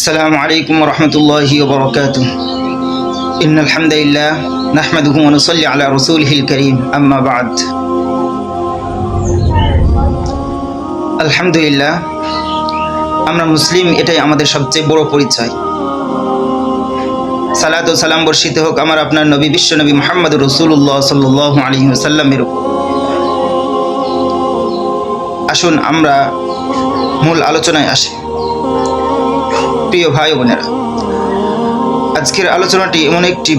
السلام عليكم ورحمة الله وبركاته إن الحمد لله نحمده ونصلي على رسوله الكريم أما بعد আলহামদুলিল্লাহ আমরা মুসলিম এটাই আমাদের সবচেয়ে বড় পরিচয় সালাত ও সালাম বর্ষিত হোক আমার আপনার নবী বিশ্ব নবী মোহাম্মদ রসুল্লাহ সাল্লাহ আলী সাল্লামের উপর আসুন আমরা মূল আলোচনায় আসি প্রিয় ভাই বোনেরা, আজকের আলোচনাটি এমন একটি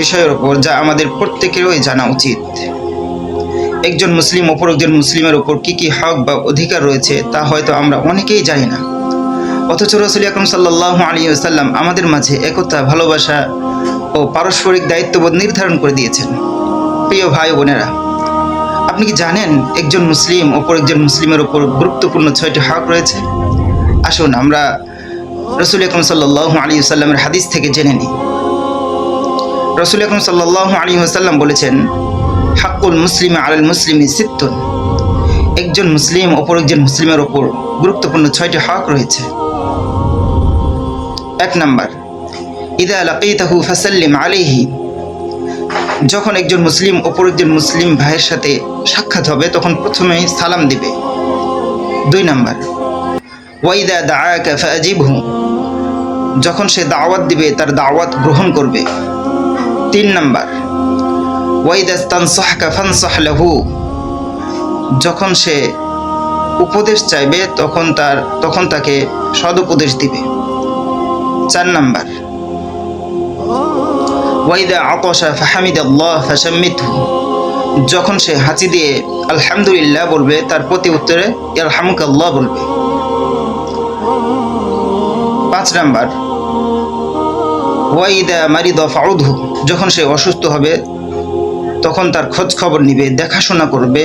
বিষয়ের ওপর যা আমাদের প্রত্যেকেরই জানা উচিত। একজন মুসলিম অপর একজন মুসলিমের ওপর কি কি হক বা অধিকার রয়েছে তা হয়তো আমরা অনেকেই জানি না। অথচ রসুল আকরম সাল্লাহ আলী সাল্লাম আমাদের মাঝে একতা, ভালোবাসা ও পারস্পরিক দায়িত্ববোধ নির্ধারণ করে দিয়েছেন। প্রিয় ভাই বোনেরা, আপনি কি জানেন একজন মুসলিম অপর একজন মুসলিমের ওপর গুরুত্বপূর্ণ ছয়টি হক রয়েছে? আসুন আমরা রসুল আকরম সাল্লাহ আলী সাল্লামের হাদিস থেকে জেনে নিই। রসুল আকরম সাল্লাহ আলী সাল্লাম বলেছেন, হাক্কুল মুসলিম আলাল মুসলিমি সিত্তুন। একজন মুসলিম অপর একজন মুসলিমের ওপর গুরুত্বপূর্ণ ছয়টি হক রয়েছে। এক নাম্বার, ইদা লাকিতাহু ফাসাল্লিম আলাইহি। যখন একজন মুসলিম অপর একজন মুসলিম ভাইয়ের সাথে সাক্ষাৎ হবে, তখন প্রথমেই সালাম দিবে। দুই নাম্বার ওয়াইদা দাআকা ফাজিবহু। যখন সে দাওয়াত দিবে, তার দাওয়াত গ্রহণ করবে। তিন নাম্বার যখন সে উপদেশ চাইবে, তখন তার, তখন তাকে সদ উপদেশ দিবে। চার নাম্বার ওয়াইদা আতসা ফাহামিদ আল্লাহ যখন সে হাঁচি দিয়ে আলহামদুলিল্লাহ বলবে, তার প্রতি উত্তরে আলহামুক আল্লাহ বলবে। পাঁচ নাম্বার, ওয়াইদা মারিদ ফাউদহু, যখন সে অসুস্থ হবে, তখন তার খোঁজ খবর নিবে, দেখাশোনা করবে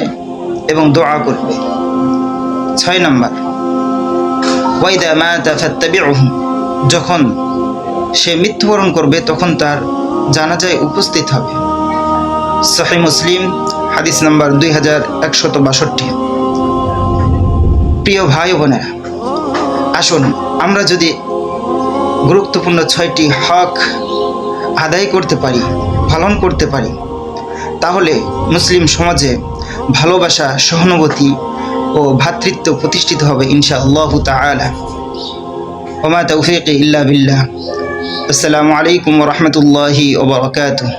এবং দোয়া করবে। ছয় নাম্বার, ওয়াইদা মা তাফাত্তাবিউহু যখন সে মৃত্যুবরণ করবে, তখন তার জানাজায় উপস্থিত হবে। সহি মুসলিম, হাদিস নাম্বার দুই হাজার একশত বাষট্টি। প্রিয় ভাই বোনেরা আসুন, আমরা যদি গুরুত্বপূর্ণ ছয়টি হক আদায় করতে পারি, পালন করতে পারি, তাহলে মুসলিম সমাজে ভালোবাসা, সহানুভূতি ও ভ্রাতৃত্ব প্রতিষ্ঠিত হবে ইনশা আল্লাহ তালা ওমা তৌফিক ইল্লা বিল্লাহ। আসসালামু আলাইকুম রহমতুল্লাহি ওবরকাতুহ